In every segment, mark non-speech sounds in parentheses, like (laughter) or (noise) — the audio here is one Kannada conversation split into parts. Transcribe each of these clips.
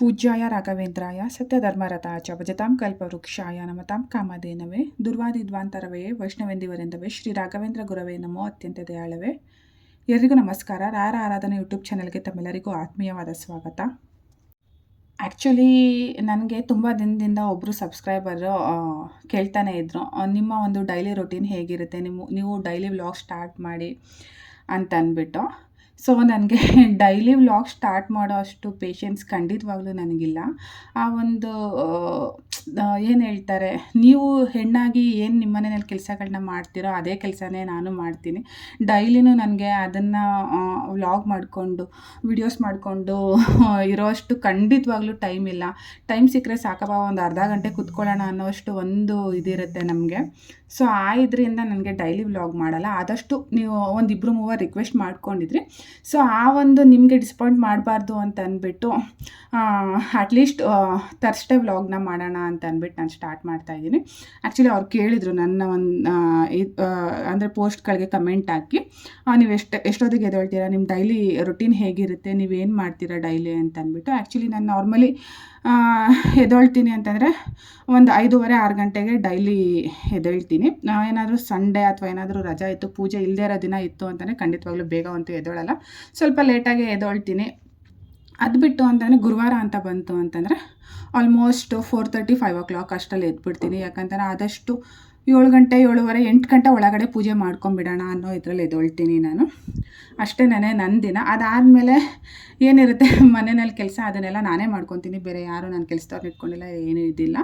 ಪೂಜ್ಯಾಯ ರಾಘವೇಂದ್ರಾಯ ಸತ್ಯಧರ್ಮರಥಾಚ ಭಜತಾಂ ಕಲ್ಪವೃಕ್ಷಾಯ ನಮತಾಂ ಕಾಮಧೇನವೇ. ದುರ್ವಾದಿದ್ವಾಂತರವೇ ವೈಷ್ಣವೆಂದಿವರೆಂದವೇ, ಶ್ರೀ ರಾಘವೇಂದ್ರ ಗುರವೇ ನಮೋ ಅತ್ಯಂತ ದಯಾಳವೇ. ಎಲ್ಲರಿಗೂ ನಮಸ್ಕಾರ. ರಾರ ಆರಾಧನೆ ಯೂಟ್ಯೂಬ್ ಚಾನಲ್ಗೆ ತಮ್ಮೆಲ್ಲರಿಗೂ ಆತ್ಮೀಯವಾದ ಸ್ವಾಗತ. ಆ್ಯಕ್ಚುಲಿ ನನಗೆ ತುಂಬ ದಿನದಿಂದ ಒಬ್ಬರು ಸಬ್ಸ್ಕ್ರೈಬರು ಕೇಳ್ತಾನೆ ಇದ್ದರು ನಿಮ್ಮ ಒಂದು ಡೈಲಿ ರೊಟೀನ್ ಹೇಗಿರುತ್ತೆ? ನಿಮ್ಮ, ನೀವು ಡೈಲಿ ವ್ಲಾಗ್ ಸ್ಟಾರ್ಟ್ ಮಾಡಿ ಅಂತ ಅಂದ್ಬಿಟ್ಟು ಸೊ, ನನಗೆ ಡೈಲಿ ವ್ಲಾಗ್ ಸ್ಟಾರ್ಟ್ ಮಾಡೋ ಅಷ್ಟು ಪೇಷನ್ಸ್ ಖಂಡಿತವಾಗ್ಲೂ ನನಗಿಲ್ಲ. ಆ ಒಂದು ಏನು ಹೇಳ್ತಾರೆ, ನೀವು ಹೆಣ್ಣಾಗಿ ಏನು ನಿಮ್ಮ ಮನೆಯಲ್ಲಿ ಕೆಲಸಗಳನ್ನ ಮಾಡ್ತೀರೋ ಅದೇ ಕೆಲಸನೇ ನಾನು ಮಾಡ್ತೀನಿ. ಡೈಲಿನೂ ನನಗೆ ಅದನ್ನು ವ್ಲಾಗ್ ಮಾಡಿಕೊಂಡು ವಿಡಿಯೋಸ್ ಮಾಡಿಕೊಂಡು ಇರೋಷ್ಟು ಖಂಡಿತವಾಗ್ಲೂ ಟೈಮ್ ಇಲ್ಲ. ಟೈಮ್ ಸಿಕ್ಕರೆ ಸಾಕಪ್ಪ, ಒಂದು ಅರ್ಧ ಗಂಟೆ ಕುತ್ಕೊಳ್ಳೋಣ ಅನ್ನೋಷ್ಟು ಒಂದು ಇದಿರುತ್ತೆ ನಮಗೆ. ಸೊ ಆ ಇದರಿಂದ ನನಗೆ ಡೈಲಿ ವ್ಲಾಗ್ ಮಾಡಲ್ಲ. ಆದಷ್ಟು ನೀವು ಒಂದಿಬ್ಬರು ಮೂವರು ರಿಕ್ವೆಸ್ಟ್ ಮಾಡ್ಕೊಂಡಿದ್ರಿ. ಸೊ ಆ ಒಂದು ನಿಮಗೆ ಡಿಸಪಾಯಿಂಟ್ ಮಾಡಬಾರ್ದು ಅಂತ ಅಂದ್ಬಿಟ್ಟು ಅಟ್ಲೀಸ್ಟ್ ತರ್ಸ್ಡೇ ವ್ಲಾಗ್ನ ಮಾಡೋಣ ಅಂತ ಅಂದ್ಬಿಟ್ಟು ನಾನು ಸ್ಟಾರ್ಟ್ ಮಾಡ್ತಾ ಇದ್ದೀನಿ. ಆ್ಯಕ್ಚುಲಿ ಅವ್ರು ಕೇಳಿದರು ನನ್ನ ಒಂದು ಅಂದರೆ ಪೋಸ್ಟ್ಗಳಿಗೆ ಕಮೆಂಟ್ ಹಾಕಿ ನೀವು ಎಷ್ಟು, ಎಷ್ಟೊತ್ತಿಗೆ ಎದ್ದೇಳ್ತೀರಾ? ನಿಮ್ಮ ಡೈಲಿ ರೊಟೀನ್ ಹೇಗಿರುತ್ತೆ? ನೀವೇನು ಮಾಡ್ತೀರಾ ಡೈಲಿ ಅಂತ ಅಂದ್ಬಿಟ್ಟು ಆ್ಯಕ್ಚುಲಿ ನಾನು ನಾರ್ಮಲಿ ಎದ್ದೇಳ್ತೀನಿ ಅಂತಂದರೆ ಒಂದು ಐದೂವರೆ, ಆರು ಗಂಟೆಗೆ ಡೈಲಿ ಎದ್ದೇಳ್ತೀನಿ ಏನಾದರೂ ಸಂಡೇ ಅಥವಾ ಏನಾದರೂ ರಜಾ ಇತ್ತು, ಪೂಜೆ ಇಲ್ಲದೇ ಇರೋ ದಿನ ಇತ್ತು ಅಂತಲೇ ಖಂಡಿತವಾಗ್ಲೂ ಬೇಗ ಅಂತೂ ಎದ್ದೇಳಲ್ಲ ಸ್ವಲ್ಪ ಲೇಟಾಗಿ ಎದ್ದೇಳ್ತೀನಿ ಅದು ಬಿಟ್ಟು ಅಂತಂದರೆ ಗುರುವಾರ ಅಂತ ಬಂತು ಅಂತಂದರೆ almost four thirty five o'clock ಅಷ್ಟರಲ್ಲಿ ಎದ್ಬಿಡ್ತೀನಿ. ಯಾಕಂತಂದರೆ ಆದಷ್ಟು ಏಳು ಗಂಟೆ, ಏಳುವರೆ, ಎಂಟು ಗಂಟೆ ಒಳಗಡೆ ಪೂಜೆ ಮಾಡ್ಕೊಂಬಿಡೋಣ ಅನ್ನೋ ಇದರಲ್ಲಿ ಎದೊಳ್ತೀನಿ ನಾನು. ಅಷ್ಟೇ ನನ್ನ ದಿನ. ಅದಾದಮೇಲೆ ಏನಿರುತ್ತೆ (laughs) ಮನೆಯಲ್ಲಿ ಕೆಲಸ, ಅದನ್ನೆಲ್ಲ ನಾನೇ ಮಾಡ್ಕೊತೀನಿ. ಬೇರೆ ಯಾರು ನಾನು ಕೆಲಸದವ್ರನ್ನ ಇಟ್ಕೊಂಡಿಲ್ಲ, ಏನೂ ಇದಿಲ್ಲ.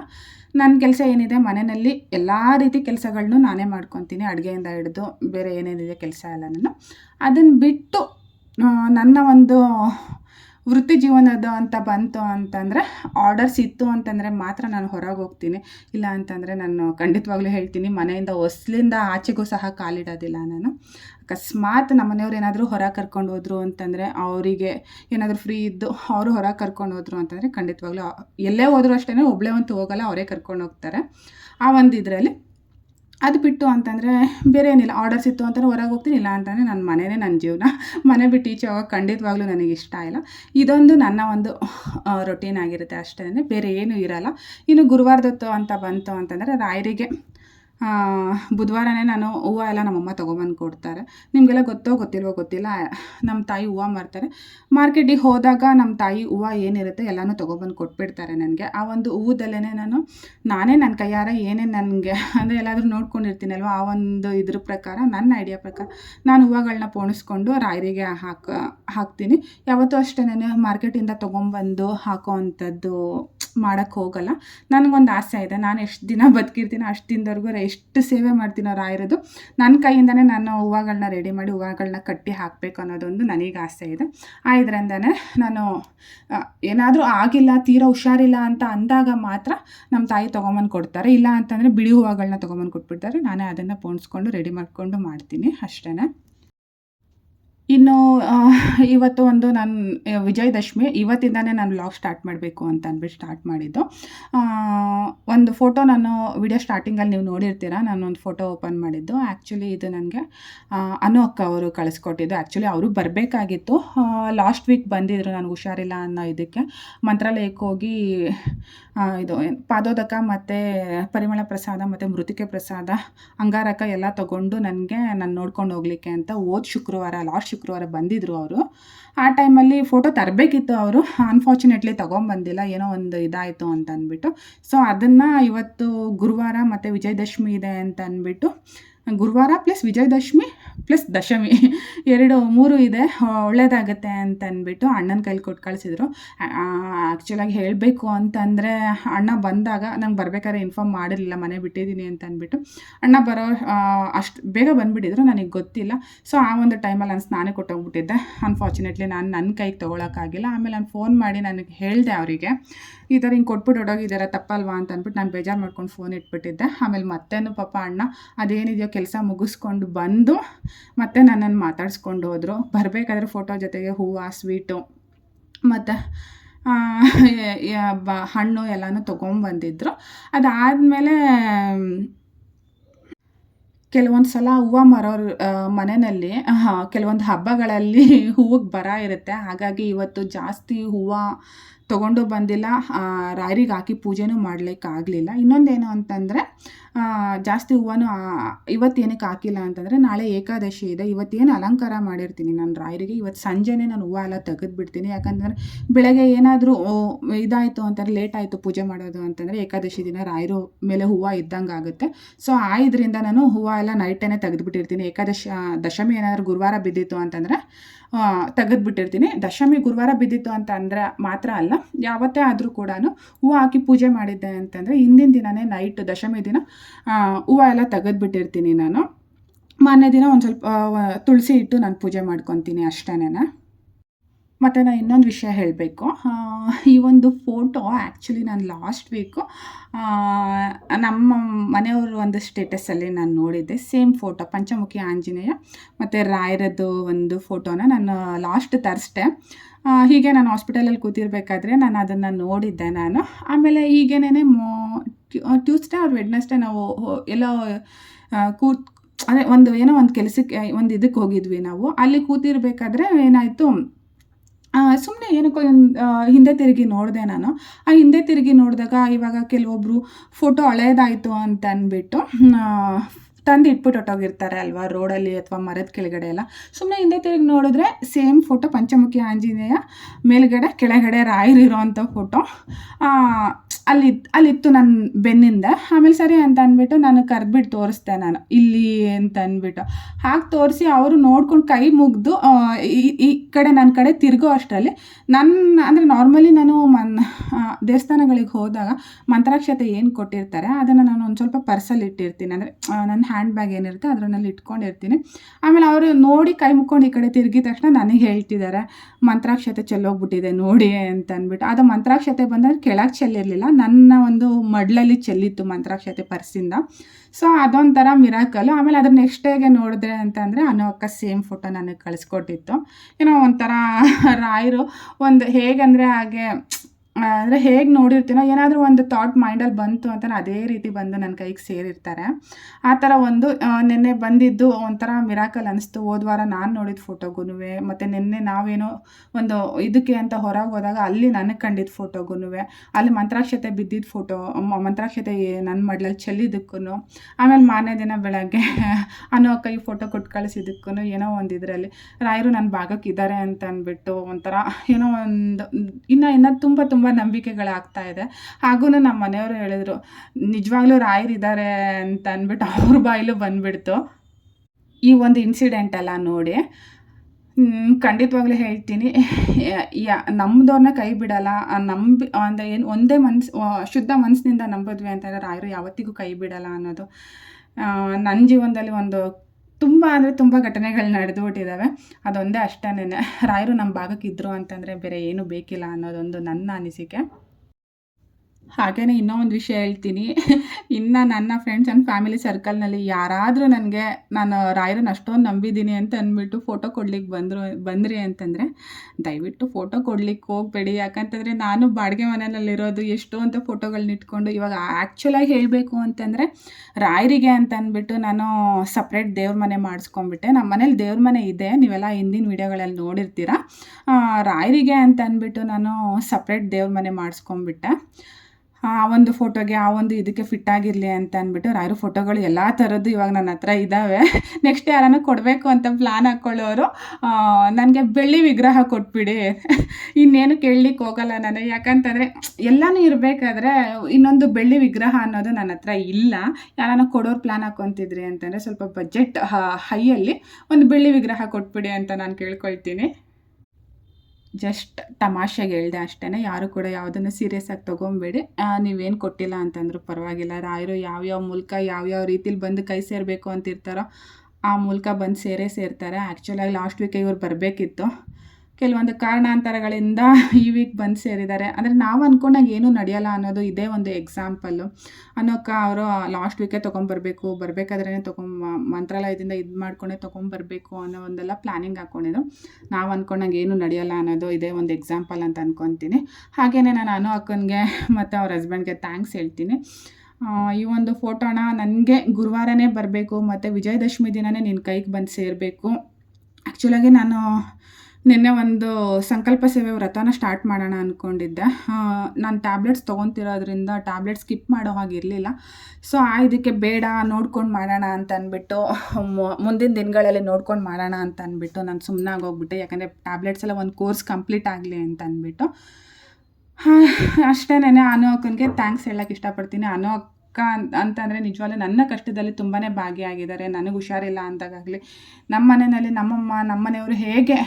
ನನ್ನ ಕೆಲಸ ಏನಿದೆ, ಮನೆಯಲ್ಲಿ ಎಲ್ಲ ರೀತಿ ಕೆಲಸಗಳನ್ನೂ ನಾನೇ ಮಾಡ್ಕೊತೀನಿ. ಅಡುಗೆಯಿಂದ ಹಿಡಿದು ಬೇರೆ ಏನೇನಿದೆ ಕೆಲಸ ಎಲ್ಲ ನಾನು. ಅದನ್ನು ಬಿಟ್ಟು ನನ್ನ ಒಂದು ವೃತ್ತಿ ಜೀವನದ ಅಂತ ಬಂತು ಅಂತಂದರೆ ಆರ್ಡರ್ಸ್ ಇತ್ತು ಅಂತಂದರೆ ಮಾತ್ರ ನಾನು ಹೊರಗೆ ಹೋಗ್ತೀನಿ. ಇಲ್ಲ ಅಂತಂದರೆ ನಾನು ಖಂಡಿತವಾಗ್ಲೂ ಹೇಳ್ತೀನಿ, ಮನೆಯಿಂದ ಹೊಸ್ಲಿಂದ ಆಚೆಗೂ ಸಹ ಕಾಲಿಡೋದಿಲ್ಲ ನಾನು. ಅಕಸ್ಮಾತ್ ನಮ್ಮ ಮನೆಯವ್ರು ಏನಾದರೂ ಹೊರಗೆ ಕರ್ಕೊಂಡು ಹೋದ್ರು ಅಂತಂದರೆ ಅವರಿಗೆ ಏನಾದರೂ ಫ್ರೀ ಇದ್ದು ಅವರು ಹೊರಗೆ ಕರ್ಕೊಂಡು ಹೋದ್ರು ಅಂತಂದರೆ ಖಂಡಿತವಾಗ್ಲೂ, ಎಲ್ಲೇ ಹೋದರೂ ಅಷ್ಟೇ ಒಬ್ಬಳೇ ಅಂತೂ ಹೋಗಲ್ಲ, ಅವರೇ ಕರ್ಕೊಂಡು ಹೋಗ್ತಾರೆ. ಆ ಒಂದು ಇದರಲ್ಲಿ ಅದು ಬಿಟ್ಟು ಅಂತಂದರೆ ಬೇರೆ ಏನಿಲ್ಲ ಆರ್ಡರ್ಸ್ ಇತ್ತು ಅಂತಲೇ ಹೊರಗೆ ಹೋಗ್ತೀನಿ, ಇಲ್ಲ ಅಂತಂದರೆ ನನ್ನ ಮನೆಯೇ ನನ್ನ ಜೀವನ. (laughs) ಮನೆ ಬಿಟ್ಟು ಈಚೆ ಹೋಗೋಕೆ ಖಂಡಿತವಾಗ್ಲೂ ನನಗೆ ಇಷ್ಟ ಇಲ್ಲ. ಇದೊಂದು ನನ್ನ ಒಂದು ರೊಟೀನ್ ಆಗಿರುತ್ತೆ ಅಷ್ಟೇ ಬೇರೆ ಏನೂ ಇರಲ್ಲ. ಇನ್ನು ಗುರುವಾರದೊತ್ತು ಅಂತ ಬಂತು ಅಂತಂದರೆ ರಾಯರಿಗೆ ಬುಧವಾರನೇ ನಾನು ಹೂವು ಎಲ್ಲ ನಮ್ಮಮ್ಮ ತೊಗೊಬಂದು ಕೊಡ್ತಾರೆ. ನಿಮಗೆಲ್ಲ ಗೊತ್ತೋ ಗೊತ್ತಿಲ್ವೋ ಗೊತ್ತಿಲ್ಲ, ನಮ್ಮ ತಾಯಿ ಹೂವು ಮಾರ್ತಾರೆ. ಮಾರ್ಕೆಟಿಗೆ ಹೋದಾಗ ನಮ್ಮ ತಾಯಿ ಹೂವು ಏನಿರುತ್ತೆ ಎಲ್ಲನೂ ತೊಗೊಬಂದು ಕೊಟ್ಬಿಡ್ತಾರೆ ನನಗೆ. ಆ ಒಂದು ಹೂವುದಲ್ಲೇ ನಾನು, ನಾನೇ ನನ್ನ ಕೈಯಾರ ಏನೇನು ನನಗೆ, ಅಂದರೆ ಎಲ್ಲಾದರೂ ನೋಡ್ಕೊಂಡಿರ್ತೀನಲ್ವ, ಆ ಒಂದು ಇದ್ರ ಪ್ರಕಾರ, ನನ್ನ ಐಡಿಯಾ ಪ್ರಕಾರ ನಾನು ಹೂವುಗಳನ್ನ ಪೋಣಿಸ್ಕೊಂಡು ರಾಯರಿಗೆ ಹಾಕ, ಹಾಕ್ತೀನಿ. ಯಾವತ್ತೂ ಅಷ್ಟೇ ನಾನು ಮಾರ್ಕೆಟಿಂದ ತೊಗೊಂಬಂದು ಹಾಕೋ ಅಂಥದ್ದು ಮಾಡೋಕ್ಕೆ ಹೋಗಲ್ಲ. ನನಗೊಂದು ಆಸೆ ಇದೆ. ನಾನು ಎಷ್ಟು ದಿನ ಬದುಕಿರ್ತೀನೋ ಅಷ್ಟು ದಿನದವರೆಗೂ ಎಷ್ಟು ಸೇವೆ ಮಾಡ್ತೀನೋ ರಾಯರದು ನನ್ನ ಕೈಯಿಂದನೇ ನಾನು ಹೂವುಗಳನ್ನ ರೆಡಿ ಮಾಡಿ ಹೂವುಗಳನ್ನ ಕಟ್ಟಿ ಹಾಕಬೇಕು ಅನ್ನೋದೊಂದು ನನಗೆ ಆಸೆ ಇದೆ. ಆ ಇದರಿಂದನೇ ನಾನು ಏನಾದರೂ ಆಗಿಲ್ಲ, ತೀರಾ ಹುಷಾರಿಲ್ಲ ಅಂತ ಅಂದಾಗ ಮಾತ್ರ ನಮ್ಮ ತಾಯಿ ತೊಗೊಂಬಂದು ಕೊಡ್ತಾರೆ. ಇಲ್ಲ ಅಂತಂದರೆ ಬಿಳಿ ಹೂವುಗಳನ್ನ ತೊಗೊಂಬಂದು ಕೊಟ್ಬಿಡ್ತಾರೆ. ನಾನೇ ಅದನ್ನು ಪೋಣಿಸ್ಕೊಂಡು ರೆಡಿ ಮಾಡಿಕೊಂಡು ಮಾಡ್ತೀನಿ ಅಷ್ಟೇ ಇನ್ನು ಇವತ್ತು ಒಂದು ನಾನು ವಿಜಯದಶಮಿ, ಇವತ್ತಿಂದಾನೇ ನಾನು ವ್ಲಾಗ್ ಸ್ಟಾರ್ಟ್ ಮಾಡಬೇಕು ಅಂತ ಅಂದ್ಬಿಟ್ಟು ಸ್ಟಾರ್ಟ್ ಮಾಡಿದ್ದು. ಒಂದು ಫೋಟೋ ನಾನು ವಿಡಿಯೋ ಸ್ಟಾರ್ಟಿಂಗಲ್ಲಿ ನೀವು ನೋಡಿರ್ತೀರ, ನಾನು ಒಂದು ಫೋಟೋ ಓಪನ್ ಮಾಡಿದ್ದು. ಆ್ಯಕ್ಚುಲಿ ಇದು ನನಗೆ ಅನು ಅಕ್ಕ ಅವರು ಕಳಿಸ್ಕೊಟ್ಟಿದ್ದು. ಆ್ಯಕ್ಚುಲಿ ಅವರು ಬರಬೇಕಾಗಿತ್ತು. ಲಾಸ್ಟ್ ವೀಕ್ ಬಂದಿದ್ದರು ನನಗೆ ಹುಷಾರಿಲ್ಲ ಅನ್ನೋ ಇದಕ್ಕೆ. ಮಂತ್ರಾಲಯಕ್ಕೆ ಹೋಗಿ ಇದು, ಪಾದೋದಕ ಮತ್ತು ಪರಿಮಳ ಪ್ರಸಾದ ಮತ್ತು ಮೃತಿಕೆ ಪ್ರಸಾದ, ಅಂಗಾರಕ ಎಲ್ಲ ತಗೊಂಡು ನನಗೆ, ನಾನು ನೋಡ್ಕೊಂಡು ಹೋಗ್ಲಿಕ್ಕೆ ಅಂತ ಓದ್ ಶುಕ್ರವಾರ ಲಾಸ್ಟ್ ಶುಕ್ರವಾರ ಬಂದಿದ್ರು ಅವರು. ಆ ಟೈಮಲ್ಲಿ ಫೋಟೋ ತರಬೇಕಿತ್ತು ಅವರು. ಅನ್ಫಾರ್ಚುನೇಟ್ಲಿ ತೊಗೊಂಬಂದಿಲ್ಲ. ಏನೋ ಒಂದು ಇದಾಯಿತು ಅಂತ ಅಂದ್ಬಿಟ್ಟು ಸೊ ಅದನ್ನು ಇವತ್ತು ಗುರುವಾರ ಮತ್ತು ವಿಜಯದಶಮಿ ಇದೆ ಅಂತ ಅಂದ್ಬಿಟ್ಟು ಗುರುವಾರ ಪ್ಲಸ್ ವಿಜಯದಶಮಿ ಪ್ಲಸ್ ದಶಮಿ (laughs) ಎರಡು, ಮೂರು ಇದೆ. ಒಳ್ಳೇದಾಗತ್ತೆ ಅಂತ ಅಂದ್ಬಿಟ್ಟು ಅಣ್ಣನ ಕೈಲಿ ಕೊಟ್ಟು ಕಳಿಸಿದ್ರು. ಆ್ಯಕ್ಚುಲಾಗಿ ಹೇಳಬೇಕು ಅಂತಂದರೆ ಅಣ್ಣ ಬಂದಾಗ ನಂಗೆ ಬರ್ಬೇಕಾದ್ರೆ ಇನ್ಫಾರ್ಮ್ ಮಾಡಿರಲಿಲ್ಲ, ಮನೆ ಬಿಟ್ಟಿದ್ದೀನಿ ಅಂತ ಅಂದ್ಬಿಟ್ಟು. ಅಣ್ಣ ಬರೋ ಅಷ್ಟು ಬೇಗ ಬಂದುಬಿಟ್ಟಿದ್ರು, ನನಗೆ ಗೊತ್ತಿಲ್ಲ. ಸೊ ಆ ಒಂದು ಟೈಮಲ್ಲಿ ನಾನು ಸ್ನಾನ ಕೊಟ್ಟೋಗ್ಬಿಟ್ಟಿದ್ದೆ. ಅನ್ಫಾರ್ಚುನೇಟ್ಲಿ ನಾನು ನನ್ನ ಕೈಗೆ ತೊಗೊಳಕ್ಕಾಗಿಲ್ಲ. ಆಮೇಲೆ ನಾನು ಫೋನ್ ಮಾಡಿ ನನಗೆ ಹೇಳಿದೆ ಅವರಿಗೆ. ಈ ಥರ ಹಿಂಗೆ ಕೊಟ್ಬಿಟ್ಟು ಹೊಡೋಗಿದ್ದಾರೆ ತಪ್ಪಲ್ವಾ ಅಂತ ಅಂದ್ಬಿಟ್ಟು ನಾನು ಬೇಜಾರು ಮಾಡ್ಕೊಂಡು ಫೋನ್ ಇಟ್ಬಿಟ್ಟಿದ್ದೆ. ಆಮೇಲೆ ಮತ್ತೇನು ಪಾಪ ಅಣ್ಣ ಅದೇನಿದೆಯೋ ಕೆಲಸ ಮುಗಿಸ್ಕೊಂಡು ಬಂದು ಮತ್ತೆ ನನ್ನನ್ನು ಮಾತಾಡಿಸ್ಕೊಂಡು ಹೋದರು. ಬರಬೇಕಾದ್ರೆ ಫೋಟೋ ಜೊತೆಗೆ ಹೂವು ಸ್ವೀಟು ಮತ್ತು ಬ, ಹಣ್ಣು ಎಲ್ಲನೂ ತೊಗೊಂಬಂದಿದ್ರು ಅದಾದಮೇಲೆ, ಕೆಲವೊಂದು ಸಲ ಹೂವು ಮರೋರು ಮನೆಯಲ್ಲಿ ಕೆಲವೊಂದು ಹಬ್ಬಗಳಲ್ಲಿ ಹೂವಿಗೆ ಬರ ಇರುತ್ತೆ. ಹಾಗಾಗಿ ಇವತ್ತು ಜಾಸ್ತಿ ಹೂವು ತೊಗೊಂಡು ಬಂದಿಲ್ಲ. ರಾಯರಿಗೆ ಹಾಕಿ ಪೂಜೆನೂ ಮಾಡಲಿಕ್ಕಾಗಲಿಲ್ಲ. ಇನ್ನೊಂದೇನು ಅಂತಂದರೆ ಜಾಸ್ತಿ ಹೂವನ್ನು ಇವತ್ತು ಏನಕ್ಕೆ ಹಾಕಿಲ್ಲ ಅಂತಂದರೆ ನಾಳೆ ಏಕಾದಶಿ ಇದೆ. ಇವತ್ತೇನು ಅಲಂಕಾರ ಮಾಡಿರ್ತೀನಿ ನಾನು ರಾಯರಿಗೆ. ಇವತ್ತು ಸಂಜೆನೇ ನಾನು ಹೂವು ಎಲ್ಲ ತೆಗೆದುಬಿಡ್ತೀನಿ. ಯಾಕಂತಂದರೆ ಬೆಳಗ್ಗೆ ಏನಾದರೂ ಇದಾಯಿತು ಅಂತಂದರೆ ಲೇಟ್ ಆಯಿತು ಪೂಜೆ ಮಾಡೋದು ಅಂತಂದರೆ ಏಕಾದಶಿ ದಿನ ರಾಯರು ಮೇಲೆ ಹೂವು ಇದ್ದಂಗೆ ಆಗುತ್ತೆ. ಸೊ ಆ ಇದರಿಂದ ನಾನು ಹೂವು ಎಲ್ಲ ನೈಟೇ ತೆಗೆದುಬಿಟ್ಟಿರ್ತೀನಿ. ಏಕಾದಶಿ ದಶಮಿ ಏನಾದರೂ ಗುರುವಾರ ಬಿದ್ದಿತ್ತು ಅಂತಂದರೆ ತೆಗೆದುಬಿಟ್ಟಿರ್ತೀನಿ. ದಶಮಿ ಗುರುವಾರ ಬಿದ್ದಿತ್ತು ಅಂತ ಅಂದರೆ ಮಾತ್ರ ಅಲ್ಲ, ಯಾವತ್ತೇ ಆದರೂ ಕೂಡ ಹೂವು ಹಾಕಿ ಪೂಜೆ ಮಾಡಿದ್ದೆ ಅಂತಂದರೆ ಹಿಂದಿನ ದಿನವೇ ನೈಟ್ ದಶಮಿ ದಿನ ಹೂವು ಎಲ್ಲ ತೆಗೆದುಬಿಟ್ಟಿರ್ತೀನಿ ನಾನು. ಮಾರನೇ ದಿನ ಒಂದು ಸ್ವಲ್ಪ ತುಳಸಿ ಇಟ್ಟು ನಾನು ಪೂಜೆ ಮಾಡ್ಕೊತೀನಿ ಅಷ್ಟೇನೆ. ಮತ್ತು ನಾನು ಇನ್ನೊಂದು ವಿಷಯ ಹೇಳಬೇಕು. ಈ ಒಂದು ಫೋಟೋ ಆ್ಯಕ್ಚುಲಿ ನಾನು ಲಾಸ್ಟ್ ವೀಕು ನಮ್ಮ ಮನೆಯವರು ಒಂದು ಸ್ಟೇಟಸಲ್ಲಿ ನಾನು ನೋಡಿದ್ದೆ. ಸೇಮ್ ಫೋಟೋ ಪಂಚಮುಖಿ ಆಂಜನೇಯ ಮತ್ತು ರಾಯರದ್ದು ಒಂದು ಫೋಟೋನ ನಾನು ಲಾಸ್ಟ್ ತರಿಸ್ದೆ. ಹೀಗೆ ನಾನು ಹಾಸ್ಪಿಟಲಲ್ಲಿ ಕೂತಿರ್ಬೇಕಾದ್ರೆ ನಾನು ಅದನ್ನು ನೋಡಿದ್ದೆ ನಾನು. ಆಮೇಲೆ ಹೀಗೇನೆ ಮೋ ಟ್ಯೂಸ್ಡೇ ಆರ್ ವೆಡ್ನೆಸ್ಡೇ ನಾವು ಎಲ್ಲ ಕೂತ್, ಅದೇ ಒಂದು ಏನೋ ಒಂದು ಕೆಲಸಕ್ಕೆ ಒಂದು ಇದಕ್ಕೆ ಹೋಗಿದ್ವಿ ನಾವು. ಅಲ್ಲಿ ಕೂತಿರ್ಬೇಕಾದ್ರೆ ಏನಾಯಿತು ಸುಮ್ಮನೆ ಏನಕ್ಕೋ ಹಿಂದೆ ತಿರುಗಿ ನೋಡಿದೆ ನಾನು. ಆ ಹಿಂದೆ ತಿರುಗಿ ನೋಡಿದಾಗ ಇವಾಗ ಕೆಲವೊಬ್ಬರು ಫೋಟೋ ಹಳೇದಾಯಿತು ಅಂತ ಅಂದ್ಬಿಟ್ಟು ತಂದು ಇಟ್ಬಿಟ್ಟು ಹೊಟ್ಟೋಗಿರ್ತಾರೆ ಅಲ್ವಾ, ರೋಡಲ್ಲಿ ಅಥವಾ ಮರದ ಕೆಳಗಡೆ ಎಲ್ಲ. ಸುಮ್ಮನೆ ಹಿಂದೆ ತಿರುಗಿ ನೋಡಿದ್ರೆ ಸೇಮ್ ಫೋಟೋ ಪಂಚಮುಖಿ ಆಂಜನೇಯ ಮೇಲ್ಗಡೆ ಕೆಳಗಡೆ ರಾಯರು ಇರೋವಂಥ ಫೋಟೋ. ಅಲ್ಲಿ, ಅಲ್ಲಿತ್ತು ನನ್ನ ಬೆನ್ನಿಂದ. ಆಮೇಲೆ ಸರಿ ಅಂತ ಅಂದ್ಬಿಟ್ಟು ನಾನು ಕರೆದ್ಬಿಟ್ಟು ತೋರಿಸ್ದೆ ನಾನು, ಇಲ್ಲಿ ಅಂತ ಅಂದ್ಬಿಟ್ಟು. ಹಾಗೆ ತೋರಿಸಿ ಅವರು ನೋಡ್ಕೊಂಡು ಕೈ ಮುಗಿದು ಈ ಈ ಕಡೆ ನನ್ನ ಕಡೆ ತಿರುಗೋ ಅಷ್ಟರಲ್ಲಿ ನನ್ನ, ಅಂದರೆ ನಾರ್ಮಲಿ ನಾನು ಮನ್ ದೇವಸ್ಥಾನಗಳಿಗೆ ಹೋದಾಗ ಮಂತ್ರಾಕ್ಷತೆ ಏನು ಕೊಟ್ಟಿರ್ತಾರೆ, ಅದನ್ನು ನಾನು ಒಂದು ಸ್ವಲ್ಪ ಪರ್ಸಲ್ಲಿ ಇಟ್ಟಿರ್ತೀನಿ. ಅಂದರೆ ನನ್ನ ಹ್ಯಾಂಡ್ ಬ್ಯಾಗ್ ಏನಿರುತ್ತೆ ಅದರಲ್ಲಿ ಇಟ್ಕೊಂಡಿರ್ತೀನಿ. ಆಮೇಲೆ ಅವರು ನೋಡಿ ಕೈ ಮುಕ್ಕೊಂಡು ಈ ಕಡೆ ತಿರುಗಿದ ತಕ್ಷಣ ನನಗೆ ಹೇಳ್ತಿದ್ದಾರೆ, ಮಂತ್ರಾಕ್ಷತೆ ಚೆಲ್ಲೋಗ್ಬಿಟ್ಟಿದೆ ನೋಡಿ ಅಂತ ಅಂದ್ಬಿಟ್ಟು. ಅದು ಮಂತ್ರಾಕ್ಷತೆ ಬಂದರೆ ಕೆಳಗೆ ಚೆಲ್ಲಿರಲಿಲ್ಲ, ನನ್ನ ಒಂದು ಮಡ್ಲಲ್ಲಿ ಚೆಲ್ಲಿತ್ತು ಮಂತ್ರಾಕ್ಷತೆ ಪರ್ಸಿಂದ. ಸೊ ಅದೊಂಥರ ಮಿರಾಕಲ್. ಆಮೇಲೆ ಅದ್ರ ನೆಕ್ಸ್ಟ್ ಡೇಗೆ ನೋಡಿದ್ರೆ ಅಂತಂದರೆ ಅನ್ನೋ ಅಕ್ಕ ಸೇಮ್ ಫೋಟೋ ನನಗೆ ಕಳಿಸ್ಕೊಟ್ಟಿತ್ತು. ಏನೋ ಒಂಥರ ರಾಯರು. ಒಂದು ಹೇಗಂದರೆ ಹಾಗೆ ಅಂದರೆ ಹೇಗೆ ನೋಡಿರ್ತೀನೋ, ಏನಾದರೂ ಒಂದು ಥಾಟ್ ಮೈಂಡಲ್ಲಿ ಬಂತು ಅಂತ ಅದೇ ರೀತಿ ಬಂದು ನನ್ನ ಕೈಗೆ ಸೇರಿರ್ತಾರೆ. ಆ ಥರ ಒಂದು ನಿನ್ನೆ ಬಂದಿದ್ದು ಒಂಥರ ಮಿರಾಕಲ್ ಅನಿಸ್ತು. ಹೋದ ವಾರ ನಾನು ನೋಡಿದ ಫೋಟೋಗೂ ಮತ್ತು ನಿನ್ನೆ ನಾವೇನೋ ಒಂದು ಇದಕ್ಕೆ ಅಂತ ಹೊರಗೆ ಹೋದಾಗ ಅಲ್ಲಿ ನನಗೆ ಕಂಡಿದ್ದ ಫೋಟೋಗೂ ಅಲ್ಲಿ ಮಂತ್ರಾಕ್ಷತೆ ಬಿದ್ದಿದ್ದ ಫೋಟೋ ಮಂತ್ರಾಕ್ಷತೆ ನನ್ನ ಮಡ್ಲಲ್ಲಿ ಚೆಲ್ಲಿದ್ದಕ್ಕೂ ಆಮೇಲೆ ಮಾರನೇ ದಿನ ಬೆಳಗ್ಗೆ (laughs) ಅನ್ನೋ ಕೈ ಫೋಟೋ ಕೊಟ್ಟು ಕಳಿಸಿದ್ದಕ್ಕೂ ಏನೋ ಒಂದು ಇದರಲ್ಲಿ. ರಾಯರು ನನ್ನ ಭಾಗಕ್ಕೆ ಇದ್ದಾರೆ ಅಂತ ಅಂದ್ಬಿಟ್ಟು ಒಂಥರ ಏನೋ ಒಂದು, ಇನ್ನು, ಇನ್ನೂ ತುಂಬ ತುಂಬ ನಂಬಿಕೆಗಳಾಗ್ತಾ ಇದೆ. ಹಾಗೂ ನಮ್ಮ ಮನೆಯವರು ಹೇಳಿದ್ರು, ನಿಜವಾಗ್ಲೂ ರಾಯರಿದ್ದಾರೆ ಅಂತ ಅಂದ್ಬಿಟ್ಟು ಅವ್ರ ಬಾಯಲ್ಲೂ ಬಂದ್ಬಿಡ್ತು. ಈ ಒಂದು ಇನ್ಸಿಡೆಂಟ್ ಎಲ್ಲ ನೋಡಿ. ಖಂಡಿತವಾಗ್ಲೂ ಹೇಳ್ತೀನಿ. ಯಾ ನಮ್ಮದವ್ರನ್ನ ಕೈ ಬಿಡಲ್ಲ. ನಂಬಿ, ಅಂದರೆ ಏನು, ಒಂದೇ ಮನ್ಸು ಶುದ್ಧ ಮನಸ್ಸಿನಿಂದ ನಂಬಿದ್ವಿ ಅಂತ ರಾಯರು ಯಾವತ್ತಿಗೂ ಕೈ ಬಿಡಲ್ಲ ಅನ್ನೋದು. ನನ್ನ ಜೀವನದಲ್ಲಿ ಒಂದು ತುಂಬ ಅಂದರೆ ತುಂಬ ಘಟನೆಗಳು ನಡೆದುಬಿಟ್ಟಿದ್ದಾವೆ. ಅದೊಂದೇ ಅಷ್ಟೇನೆ ರಾಯರು ನಮ್ಮ ಭಾಗಕ್ಕೆ ಇದ್ದರು ಅಂತಂದರೆ ಬೇರೆ ಏನೂ ಬೇಕಿಲ್ಲ ಅನ್ನೋದೊಂದು ನನ್ನ ಅನಿಸಿಕೆ. ಹಾಗೆಯೇ ಇನ್ನೂ ಒಂದು ವಿಷಯ ಹೇಳ್ತೀನಿ. ಇನ್ನು ನನ್ನ ಫ್ರೆಂಡ್ಸ್ ಆ್ಯಂಡ್ ಫ್ಯಾಮಿಲಿ ಸರ್ಕಲ್ನಲ್ಲಿ ಯಾರಾದರೂ ನನಗೆ ನಾನು ರಾಯರನ್ನ ಅಷ್ಟೊಂದು ನಂಬಿದ್ದೀನಿ ಅಂತ ಅಂದ್ಬಿಟ್ಟು ಫೋಟೋ ಕೊಡ್ಲಿಕ್ಕೆ ಬಂದರು, ಬಂದ್ರಿ ಅಂತಂದರೆ ದಯವಿಟ್ಟು ಫೋಟೋ ಕೊಡ್ಲಿಕ್ಕೆ ಹೋಗಬೇಡಿ. ಯಾಕಂತಂದರೆ ನಾನು ಬಾಡಿಗೆ ಮನೆಯಲ್ಲಿರೋದು ಎಷ್ಟೋ ಅಂತ ಫೋಟೋಗಳನ್ನ ಇಟ್ಕೊಂಡು ಇವಾಗ ಆ್ಯಕ್ಚುಲಾಗಿ ಹೇಳಬೇಕು ಅಂತಂದರೆ ರಾಯರಿಗೆ ಅಂತ ಅಂದ್ಬಿಟ್ಟು ನಾನು ಸಪ್ರೇಟ್ ದೇವ್ರ ಮನೆ ಮಾಡಿಸ್ಕೊಂಡ್ಬಿಟ್ಟೆ. ನಮ್ಮ ಮನೇಲಿ ದೇವ್ರ ಮನೆ ಇದೆ, ನೀವೆಲ್ಲ ಹಿಂದಿನ ವೀಡಿಯೋಗಳಲ್ಲಿ ನೋಡಿರ್ತೀರ. ರಾಯರಿಗೆ ಅಂತ ಅಂದ್ಬಿಟ್ಟು ನಾನು ಸಪ್ರೇಟ್ ದೇವ್ರ ಮನೆ ಮಾಡಿಸ್ಕೊಂಡ್ಬಿಟ್ಟೆ. ಆ ಒಂದು ಫೋಟೋಗೆ ಆ ಒಂದು ಇದಕ್ಕೆ ಫಿಟ್ ಆಗಿರಲಿ ಅಂತ ಅಂದ್ಬಿಟ್ಟು ಯಾರು ಫೋಟೋಗಳು ಎಲ್ಲ ಥರದ್ದು ಇವಾಗ ನನ್ನ ಹತ್ರ ಇದ್ದಾವೆ ನೆಕ್ಸ್ಟ್ ಯಾರನ್ನು ಕೊಡಬೇಕು ಅಂತ ಪ್ಲ್ಯಾನ್ ಹಾಕ್ಕೊಳ್ಳೋರು ನನಗೆ ಬೆಳ್ಳಿ ವಿಗ್ರಹ ಕೊಟ್ಬಿಡಿ. ಇನ್ನೇನು ಕೇಳಲಿಕ್ಕೆ ಹೋಗಲ್ಲ ನಾನು. ಯಾಕಂತಂದರೆ ಎಲ್ಲನೂ ಇರಬೇಕಾದ್ರೆ ಇನ್ನೊಂದು ಬೆಳ್ಳಿ ವಿಗ್ರಹ ಅನ್ನೋದು ನನ್ನ ಹತ್ರ ಇಲ್ಲ. ಯಾರನ್ನು ಕೊಡೋರು ಪ್ಲ್ಯಾನ್ ಹಾಕ್ಕೊತಿದ್ರಿ ಅಂತಂದರೆ ಸ್ವಲ್ಪ ಬಜೆಟ್ ಹೈಯಲ್ಲಿ ಒಂದು ಬೆಳ್ಳಿ ವಿಗ್ರಹ ಕೊಟ್ಬಿಡಿ ಅಂತ ನಾನು ಕೇಳ್ಕೊಳ್ತೀನಿ. ಜಸ್ಟ್ ತಮಾಷೆಗೆ ಹೇಳ್ದೆ ಅಷ್ಟೇ ಯಾರು ಕೂಡ ಯಾವುದನ್ನು ಸೀರಿಯಸ್ ಆಗಿ ತೊಗೊಬೇಡಿ. ನೀವೇನು ಕೊಟ್ಟಿಲ್ಲ ಅಂತಂದ್ರೂ ಪರವಾಗಿಲ್ಲ. ರಾಯರು ಯಾವ್ಯಾವ ಮೂಲಕ ಯಾವ್ಯಾವ ರೀತಿಲಿ ಬಂದು ಕೈ ಸೇರಬೇಕು ಅಂತಿರ್ತಾರೋ, ಆ ಮೂಲಕ ಬಂದು ಸೇರೇ ಸೇರ್ತಾರೆ. ಆ್ಯಕ್ಚುಲಾಗಿ ಲಾಸ್ಟ್ ವೀಕ್ ಇವ್ರು ಬರಬೇಕಿತ್ತು. ಕೆಲವೊಂದು ಕಾರಣಾಂತರಗಳಿಂದ ಈ ವೀಕ್ ಬಂದು ಸೇರಿದ್ದಾರೆ. ಅಂದರೆ ನಾವು ಅಂದ್ಕೊಂಡಾಗ ಏನೂ ನಡೆಯಲ್ಲ ಅನ್ನೋದು ಇದೇ ಒಂದು ಎಕ್ಸಾಂಪಲ್ಲು ಅನ್ನೋಕ್ಕ ಅವರು ಲಾಸ್ಟ್ ವೀಕೆ ತೊಗೊಂಬರ್ಬೇಕು ಬರಬೇಕಾದ್ರೇ ತೊಗೊಂಬ, ಮಂತ್ರಾಲಯದಿಂದ ಇದು ಮಾಡ್ಕೊಂಡೇ ತೊಗೊಂಬರ್ಬೇಕು ಅನ್ನೋ ಒಂದೆಲ್ಲ ಪ್ಲ್ಯಾನಿಂಗ್ ಹಾಕ್ಕೊಂಡಿದ್ದು ನಾವು ಅಂದ್ಕೊಂಡಾಗ ಏನೂ ನಡೆಯಲ್ಲ ಅನ್ನೋದು ಇದೇ ಒಂದು ಎಕ್ಸಾಂಪಲ್ ಅಂತ ಅಂದ್ಕೊತೀನಿ ಹಾಗೆಯೇ ನಾನು ಅನು ಅಕ್ಕನಿಗೆ ಮತ್ತು ಅವ್ರ ಹಸ್ಬೆಂಡ್ಗೆ ಥ್ಯಾಂಕ್ಸ್ ಹೇಳ್ತೀನಿ. ಈ ಒಂದು ಫೋಟೋನ ನನಗೆ ಗುರುವಾರನೇ ಬರಬೇಕು, ಮತ್ತು ವಿಜಯದಶಮಿ ದಿನವೇ ನಿನ್ನ ಕೈಗೆ ಬಂದು ಸೇರಬೇಕು. ಆ್ಯಕ್ಚುಲಾಗಿ ನಾನು ನಿನ್ನೆ ಒಂದು ಸಂಕಲ್ಪ ಸೇವೆ ವ್ರತನ ಸ್ಟಾರ್ಟ್ ಮಾಡೋಣ ಅಂದ್ಕೊಂಡಿದ್ದೆ ನಾನು ಟ್ಯಾಬ್ಲೆಟ್ಸ್ ತೊಗೊತಿರೋದ್ರಿಂದ ಟ್ಯಾಬ್ಲೆಟ್ ಸ್ಕಿಪ್ ಮಾಡೋ ಹಾಗೆ ಇರಲಿಲ್ಲ. ಸೊ ಆ, ಇದಕ್ಕೆ ಬೇಡ, ನೋಡ್ಕೊಂಡು ಮಾಡೋಣ ಅಂತ ಅಂದ್ಬಿಟ್ಟು ಮುಂದಿನ ದಿನಗಳಲ್ಲಿ ನೋಡ್ಕೊಂಡು ಮಾಡೋಣ ಅಂತ ಅಂದ್ಬಿಟ್ಟು ನಾನು ಸುಮ್ಮನೆ ಆಗೋಗ್ಬಿಟ್ಟೆ. ಯಾಕಂದರೆ ಟ್ಯಾಬ್ಲೆಟ್ಸ್ ಎಲ್ಲ ಒಂದು ಕೋರ್ಸ್ ಕಂಪ್ಲೀಟ್ ಆಗಲಿ ಅಂತ ಅಂದ್ಬಿಟ್ಟು ಹಾಂ ಅಷ್ಟೇ ಅನು ಅಕ್ಕನಿಗೆ ಥ್ಯಾಂಕ್ಸ್ ಹೇಳೋಕ್ಕೆ ಇಷ್ಟಪಡ್ತೀನಿ. ಅನು ಅಕ್ಕ ಅಂತ ಅಂತಂದರೆ ನಿಜವಾಗ್ಲೂ ನನ್ನ ಕಷ್ಟದಲ್ಲಿ ತುಂಬಾ ಭಾಗಿಯಾಗಿದ್ದಾರೆ. ನನಗೆ ಹುಷಾರಿಲ್ಲ ಅಂದಾಗಲಿ ನಮ್ಮ ಮನೆಯಲ್ಲಿ ನಮ್ಮಮ್ಮ ನಮ್ಮ ಮನೆಯವರು ಹೇಗೆ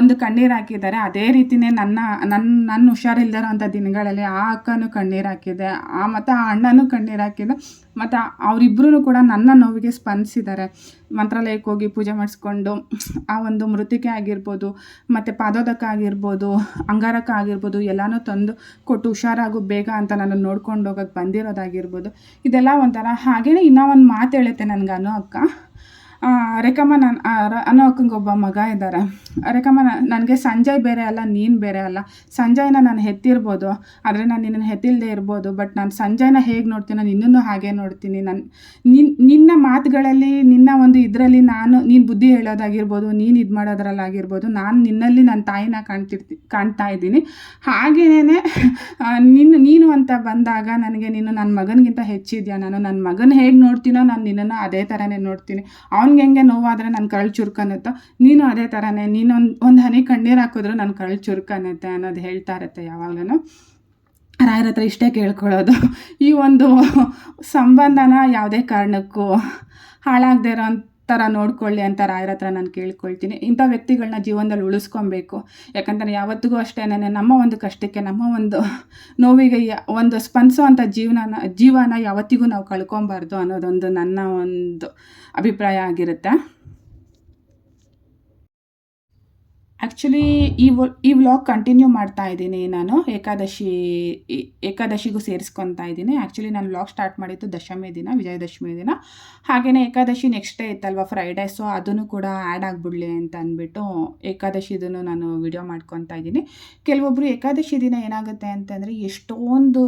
ಒಂದು ಕಣ್ಣೀರು ಹಾಕಿದ್ದಾರೆ, ಅದೇ ರೀತಿಯೇ ನನ್ನ ನನ್ನ ನನ್ನ ಹುಷಾರಿಲ್ದಿರೋ ಅಂಥ ದಿನಗಳಲ್ಲಿ ಆ ಅಕ್ಕನೂ ಕಣ್ಣೀರು ಹಾಕಿದೆ, ಆ ಮತ್ತು ಆ ಅಣ್ಣನೂ ಕಣ್ಣೀರು ಹಾಕಿದೆ. ಮತ್ತು ಅವರಿಬ್ಬರೂ ಕೂಡ ನನ್ನ ನೋವಿಗೆ ಸ್ಪಂದಿಸಿದ್ದಾರೆ. ಮಂತ್ರಾಲಯಕ್ಕೆ ಹೋಗಿ ಪೂಜೆ ಮಾಡಿಸ್ಕೊಂಡು ಆ ಒಂದು ಮೃತಿಕೆ ಆಗಿರ್ಬೋದು, ಮತ್ತು ಪಾದೋದಕ ಆಗಿರ್ಬೋದು, ಅಂಗಾರಕ ಆಗಿರ್ಬೋದು, ಎಲ್ಲನೂ ತಂದು ಕೊಟ್ಟು ಹುಷಾರಾಗು ಬೇಗ ಅಂತ ನಾನು ನೋಡ್ಕೊಂಡು ಹೋಗೋಕ್ಕೆ ಬಂದಿರೋದಾಗಿರ್ಬೋದು. ಇದೆಲ್ಲ ಒಂಥರ ಹಾಗೆಯೇ ಇನ್ನೂ ಒಂದು ಮಾತು ಹೇಳುತ್ತೆ ನನಗೆ ಅನ್ನೋ ಅಕ್ಕ. ರೇಖಮ್ಮ ನನ್ನ ಅನ್ನೋ ಅಕ್ಕಂಗೆ ಒಬ್ಬ ಮಗ ಇದ್ದಾರೆ ರೇಖಮ್ಮ ನನಗೆ ಸಂಜಯ್ ಬೇರೆ ಅಲ್ಲ, ನೀನು ಬೇರೆ ಅಲ್ಲ. ಸಂಜಯ್ನ ನಾನು ಹೆತ್ತಿರ್ಬೋದು. ಆದರೆ ನಾನು ನಿನ್ನನ್ನು ಹೆತ್ತಿಲ್ಲದೆ ಇರ್ಬೋದು. ಬಟ್ ನಾನು ಸಂಜಯ್ನ ಹೇಗೆ ನೋಡ್ತೀನೋ, ನಿನ್ನನ್ನು ಹಾಗೆ ನೋಡ್ತೀನಿ. ನನ್ನ ನಿನ್ನ ನಿನ್ನ ಮಾತುಗಳಲ್ಲಿ, ನಿನ್ನ ಒಂದು ಇದರಲ್ಲಿ ನಾನು, ನೀನು ಬುದ್ಧಿ ಹೇಳೋದಾಗಿರ್ಬೋದು, ನೀನು ಇದು ಮಾಡೋದ್ರಲ್ಲಾಗಿರ್ಬೋದು ನಾನು ನಿನ್ನಲ್ಲಿ ನನ್ನ ತಾಯಿನ ಕಾಣ್ತಿರ್ತಿ, ಕಾಣ್ತಾ ಇದ್ದೀನಿ. ಹಾಗೇನೇ ನಿನ್ನ ನೀನು ಅಂತ ಬಂದಾಗ ನನಗೆ ನೀನು ನನ್ನ ಮಗನಿಗಿಂತ ಹೆಚ್ಚಿದ್ಯಾ? ನಾನು ನನ್ನ ಮಗನ ಹೇಗೆ ನೋಡ್ತೀನೋ, ನಾನು ನಿನ್ನನ್ನು ಅದೇ ಥರನೇ ನೋಡ್ತೀನಿ. ಅವ್ನಿಗೆ ಹೆಂಗೆ ನೋವಾದರೆ ನನ್ನ ಕರಳು ಚುರುಕನ್ನುತ್ತೋ ನೀನು ಅದೇ ಥರನೇ ನೀನು ಒಂದು ಹನಿ ಕಣ್ಣೀರು ಹಾಕಿದ್ರು ನನ್ನ ಕರಳು ಚುರುಕನ್ನುತ್ತೆ ಅನ್ನೋದು ಹೇಳ್ತಾ ಇರುತ್ತೆ ಯಾವಾಗಲೂ ರಾಯರ ಹತ್ರ ಇಷ್ಟೇ ಕೇಳ್ಕೊಳ್ಳೋದು. ಈ ಒಂದು ಸಂಬಂಧನ ಯಾವುದೇ ಕಾರಣಕ್ಕೂ ಹಾಳಾಗದೇ ಇರೋ ಥರ ನೋಡ್ಕೊಳ್ಳಿ ಅಂತ ರಾಯರ ಹತ್ರ ನಾನು ಕೇಳ್ಕೊಳ್ತೀನಿ. ಇಂಥ ವ್ಯಕ್ತಿಗಳನ್ನ ಜೀವನದಲ್ಲಿ ಉಳಿಸ್ಕೊಬೇಕು. ಯಾಕಂದರೆ ಯಾವತ್ತಿಗೂ ಅಷ್ಟೇ ನಮ್ಮ ಒಂದು ಕಷ್ಟಕ್ಕೆ, ನಮ್ಮ ಒಂದು ನೋವಿಗೆ ಒಂದು ಸ್ಪಂದಿಸೋ ಜೀವನನ, ಜೀವನ ಯಾವತ್ತಿಗೂ ನಾವು ಕಳ್ಕೊಬಾರ್ದು ಅನ್ನೋದೊಂದು ನನ್ನ ಒಂದು ಅಭಿಪ್ರಾಯ ಆಗಿರುತ್ತೆ. ಆ್ಯಕ್ಚುಲಿ ಈ ಈ ವ್ಲಾಗ್ ಕಂಟಿನ್ಯೂ ಮಾಡ್ತಾ ಇದ್ದೀನಿ ನಾನು. ಏಕಾದಶಿ ಏಕಾದಶಿಗೂ ಸೇರಿಸ್ಕೊತಾ ಇದ್ದೀನಿ. ಆ್ಯಕ್ಚುಲಿ ನಾನು ವ್ಲಾಗ್ ಸ್ಟಾರ್ಟ್ ಮಾಡಿದ್ದು ದಶಮಿ ದಿನ, ವಿಜಯದಶಮಿ ದಿನ. ಹಾಗೆಯೇ ಏಕಾದಶಿ ನೆಕ್ಸ್ಟ್ ಡೇ ಇತ್ತಲ್ವ ಫ್ರೈಡೇ ಸೊ ಅದನ್ನು ಕೂಡ ಆ್ಯಡ್ ಆಗಿಬಿಡಲಿ ಅಂತ ಅಂದ್ಬಿಟ್ಟು ಏಕಾದಶಿದನ್ನು ನಾನು ವಿಡಿಯೋ ಮಾಡ್ಕೊತಾ ಇದ್ದೀನಿ. ಕೆಲವೊಬ್ಬರು ಏಕಾದಶಿ ದಿನ ಏನಾಗುತ್ತೆ ಅಂತಂದರೆ ಎಷ್ಟೊಂದು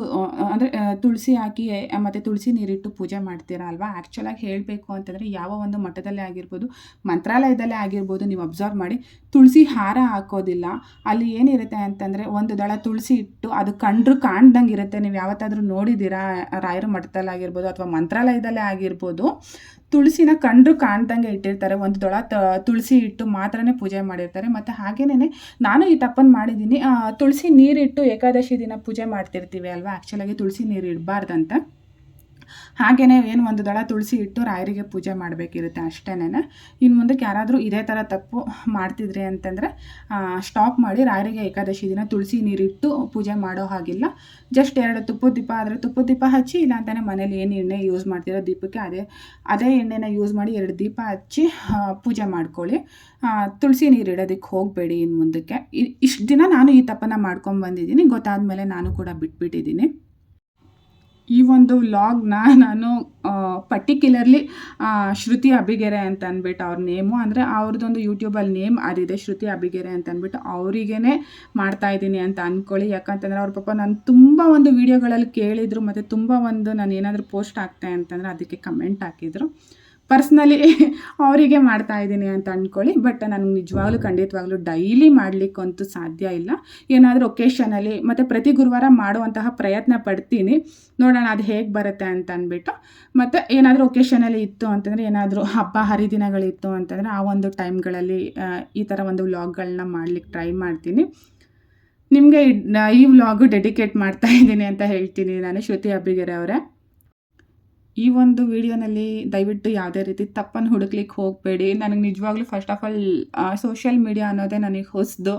ಅಂದರೆ ತುಳಸಿ ಹಾಕಿ, ಮತ್ತು ತುಳಸಿ ನೀರಿಟ್ಟು ಪೂಜೆ ಮಾಡ್ತೀರಾ ಅಲ್ವಾ? ಆ್ಯಕ್ಚುಲಾಗಿ ಹೇಳಬೇಕು ಅಂತಂದರೆ ಯಾವ ಒಂದು ಮಠದಲ್ಲೇ ಆಗಿರ್ಬೋದು, ಮಂತ್ರಾಲಯದಲ್ಲೇ ಆಗಿರ್ಬೋದು, ನೀವು ಅಬ್ಸರ್ವ್ ಮಾಡಿ, ತುಳಸಿ ಹಾರ ಹಾಕೋದಿಲ್ಲ. ಅಲ್ಲಿ ಏನಿರುತ್ತೆ ಅಂತಂದರೆ ಒಂದು ದಳ ತುಳಸಿ ಇಟ್ಟು ಅದು ಕಂಡ್ರು ಕಾಣ್ದಂಗೆ ಇರುತ್ತೆ. ನೀವು ಯಾವತ್ತಾದರೂ ನೋಡಿದ್ದೀರಾ? ರಾಯರ ಮಠದಲ್ಲಾಗಿರ್ಬೋದು ಅಥವಾ ಮಂತ್ರಾಲಯದಲ್ಲೇ ಆಗಿರ್ಬೋದು. ತುಳಸಿನ ಕಂಡ್ರು ಕಾಣ್ದಂಗೆ ಇಟ್ಟಿರ್ತಾರೆ. ಒಂದು ದೊಳ ತುಳಸಿ ಇಟ್ಟು ಮಾತ್ರನೇ ಪೂಜೆ ಮಾಡಿರ್ತಾರೆ. ಮತ್ತು ಹಾಗೇನೇ ನಾನು ಈ ತಪ್ಪನ್ನು ಮಾಡಿದ್ದೀನಿ. ತುಳಸಿ ನೀರಿಟ್ಟು ಏಕಾದಶಿ ದಿನ ಪೂಜೆ ಮಾಡ್ತಿರ್ತೀವಿ ಅಲ್ವಾ? ಆ್ಯಕ್ಚುಲಾಗಿ ತುಳಸಿ ನೀರು ಇಡಬಾರ್ದಂತೆ. ಹಾಗೆಯೇ ಏನು ಒಂದು ದಳ ತುಳಸಿ ಇಟ್ಟು ರಾಯರಿಗೆ ಪೂಜೆ ಮಾಡಬೇಕಿರುತ್ತೆ ಅಷ್ಟೇನೆ ಇನ್ನು ಮುಂದಕ್ಕೆ ಯಾರಾದರೂ ಇದೇ ಥರ ತಪ್ಪು ಮಾಡ್ತಿದ್ರಿ ಅಂತಂದರೆ ಸ್ಟಾಪ್ ಮಾಡಿ ರಾಯರಿಗೆ ಏಕಾದಶಿ ದಿನ ತುಳಸಿ ನೀರಿಟ್ಟು ಪೂಜೆ ಮಾಡೋ ಹಾಗಿಲ್ಲ. ಜಸ್ಟ್ ಎರಡು ತುಪ್ಪದ ದೀಪ, ಆದರೆ ತುಪ್ಪದ ದೀಪ ಹಚ್ಚಿ, ಇಲ್ಲ ಅಂತಲೇ ಮನೇಲಿ ಏನು ಎಣ್ಣೆ ಯೂಸ್ ಮಾಡ್ತಿರೋ ದೀಪಕ್ಕೆ ಅದೇ ಅದೇ ಎಣ್ಣೆನ ಯೂಸ್ ಮಾಡಿ ಎರಡು ದೀಪ ಹಚ್ಚಿ ಪೂಜೆ ಮಾಡ್ಕೊಳ್ಳಿ. ತುಳಸಿ ನೀರು ಇಡೋದಕ್ಕೆ ಹೋಗಬೇಡಿ ಇನ್ನು ಮುಂದಕ್ಕೆ. ಇಷ್ಟು ದಿನ ನಾನು ಈ ತಪ್ಪನ್ನು ಮಾಡ್ಕೊಂಡು ಬಂದಿದ್ದೀನಿ. ಗೊತ್ತಾದ ಮೇಲೆ ನಾನು ಕೂಡ ಬಿಟ್ಬಿಟ್ಟಿದ್ದೀನಿ. ಈ ಒಂದು ವ್ಲಾಗ್ನ ನಾನು ಪರ್ಟಿಕ್ಯುಲರ್ಲಿ ಶ್ರುತಿ ಅಬಿಗೆರೆ ಅಂತ ಅಂದ್ಬಿಟ್ಟು ಅವ್ರ ನೇಮು ಅಂದರೆ ಅವ್ರದ್ದೊಂದು ಯೂಟ್ಯೂಬಲ್ಲಿ ನೇಮ್ ಅದಿದೆ ಶ್ರುತಿ ಅಬಿಗೆರೆ ಅಂತ ಅಂದ್ಬಿಟ್ಟು ಅವರಿಗೇ ಮಾಡ್ತಾ ಇದ್ದೀನಿ ಅಂತ ಅಂದ್ಕೊಳ್ಳಿ ಯಾಕಂತಂದರೆ ಅವ್ರ ಪಾಪ ನಾನು ತುಂಬ ಒಂದು ವೀಡಿಯೋಗಳಲ್ಲಿ ಕೇಳಿದರು, ಮತ್ತು ತುಂಬ ಒಂದು ನಾನು ಏನಾದರೂ ಪೋಸ್ಟ್ ಹಾಕ್ತೆ ಅಂತಂದರೆ ಅದಕ್ಕೆ ಕಮೆಂಟ್ ಹಾಕಿದರು. ಪರ್ಸ್ನಲಿ (laughs) ಅವರಿಗೆ ಮಾಡ್ತಾ ಇದ್ದೀನಿ ಅಂತ ಅಂದ್ಕೊಳ್ಳಿ ಬಟ್ ನನಗೆ ನಿಜವಾಗ್ಲೂ ಖಂಡಿತವಾಗ್ಲೂ ಡೈಲಿ ಮಾಡಲಿಕ್ಕಂತೂ ಸಾಧ್ಯ ಇಲ್ಲ. ಏನಾದರೂ ಒಕೇಶನಲ್ಲಿ ಮತ್ತು ಪ್ರತಿ ಗುರುವಾರ ಮಾಡುವಂತಹ ಪ್ರಯತ್ನ ಪಡ್ತೀನಿ. ನೋಡೋಣ ಅದು ಹೇಗೆ ಬರುತ್ತೆ ಅಂತ ಅಂದ್ಬಿಟ್ಟು ಮತ್ತು ಏನಾದರೂ ಒಕೇಶನಲ್ಲಿ ಇತ್ತು ಅಂತಂದರೆ ಏನಾದರೂ ಹಬ್ಬ ಹರಿದಿನಗಳಿತ್ತು ಅಂತಂದರೆ ಆ ಒಂದು ಟೈಮ್ಗಳಲ್ಲಿ ಈ ಥರ ಒಂದು ವ್ಲಾಗ್ಗಳನ್ನ ಮಾಡ್ಲಿಕ್ಕೆ ಟ್ರೈ ಮಾಡ್ತೀನಿ. ನಿಮಗೆ ಈ ವ್ಲಾಗು ಡೆಡಿಕೇಟ್ ಮಾಡ್ತಾ ಇದ್ದೀನಿ ಅಂತ ಹೇಳ್ತೀನಿ ನಾನು ಶ್ರುತಿ ಅಬ್ಬಿಗೆರೆ ಅವರೇ. ಈ ಒಂದು ವಿಡಿಯೋನಲ್ಲಿ ದಯವಿಟ್ಟು ಯಾವುದೇ ರೀತಿ ತಪ್ಪನ್ನು ಹುಡುಕ್ಲಿಕ್ಕೆ ಹೋಗಬೇಡಿ. ನನಗೆ ನಿಜವಾಗ್ಲೂ first of all social media ಅನ್ನೋದೇ ನನಗೆ ಹೊಸದು.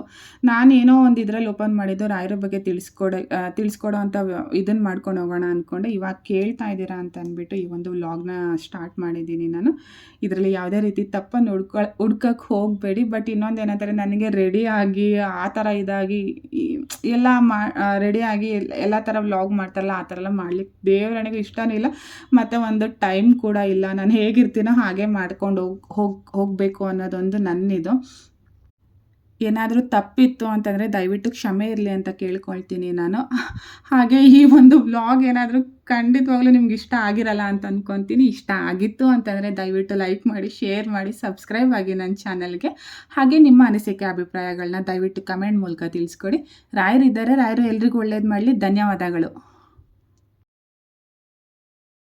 ನಾನು ಏನೋ ಒಂದು ಇದರಲ್ಲಿ ಓಪನ್ ಮಾಡಿದ್ದು ರಾಯರ ಬಗ್ಗೆ ತಿಳಿಸ್ಕೊಡೋ ತಿಳಿಸ್ಕೊಡೋ ಅಂತ ಇದನ್ನು ಮಾಡ್ಕೊಂಡು ಹೋಗೋಣ ಅಂದ್ಕೊಂಡು ಇವಾಗ ಕೇಳ್ತಾ ಇದ್ದೀರಾ ಅಂತ ಅಂದ್ಬಿಟ್ಟು ಈ ಒಂದು ವ್ಲಾಗ್ನ ಸ್ಟಾರ್ಟ್ ಮಾಡಿದ್ದೀನಿ ನಾನು. ಇದರಲ್ಲಿ ಯಾವುದೇ ರೀತಿ ತಪ್ಪನ್ನು ಹುಡ್ಕೊ ಹುಡ್ಕಕ್ಕೆ ಹೋಗಬೇಡಿ. ಬಟ್ ಇನ್ನೊಂದು ಏನಂತಾರೆ, ನನಗೆ ರೆಡಿಯಾಗಿ ಆ ಥರ ಇದಾಗಿ ಎಲ್ಲ ಮಾ ರೆಡಿಯಾಗಿ ಎಲ್ಲ ಥರ ವ್ಲಾಗ್ ಮಾಡ್ತಾರಲ್ಲ, ಆ ಥರ ಎಲ್ಲ ಮಾಡ್ಲಿಕ್ಕೆ ನನಗೆ ಇಷ್ಟನೂ ಇಲ್ಲ. ಮತ್ತು ಮತ್ತು ಒಂದು ಟೈಮ್ ಕೂಡ ಇಲ್ಲ. ನಾನು ಹೇಗಿರ್ತೀನೋ ಹಾಗೆ ಮಾಡ್ಕೊಂಡು ಹೋಗಿ ಹೋಗಿ, ಹೋಗಬೇಕು ಅನ್ನೋದೊಂದು ನನ್ನಿದು. ಏನಾದರೂ ತಪ್ಪಿತ್ತು ಅಂತಂದರೆ ದಯವಿಟ್ಟು ಕ್ಷಮೆ ಇರಲಿ ಅಂತ ಕೇಳ್ಕೊಳ್ತೀನಿ ನಾನು. ಹಾಗೆ ಈ ಒಂದು ಬ್ಲಾಗ್ ಏನಾದರೂ ಖಂಡಿತವಾಗ್ಲೂ ನಿಮ್ಗೆ ಇಷ್ಟ ಆಗಿರಲ್ಲ ಅಂತ ಅಂದ್ಕೊತೀನಿ ಇಷ್ಟ ಆಗಿತ್ತು ಅಂತಂದರೆ ದಯವಿಟ್ಟು ಲೈಕ್ ಮಾಡಿ ಶೇರ್ ಮಾಡಿ ಸಬ್ಸ್ಕ್ರೈಬ್ ಆಗಿ ನನ್ನ ಚಾನಲ್ಗೆ. ಹಾಗೆ ನಿಮ್ಮ ಅನಿಸಿಕೆ ಅಭಿಪ್ರಾಯಗಳನ್ನ ದಯವಿಟ್ಟು ಕಮೆಂಟ್ ಮೂಲಕ ತಿಳಿಸ್ಕೊಡಿ. ರಾಯರಿದ್ದಾರೆ, ರಾಯರು ಎಲ್ರಿಗೂ ಒಳ್ಳೇದು ಮಾಡಲಿ. ಧನ್ಯವಾದಗಳು.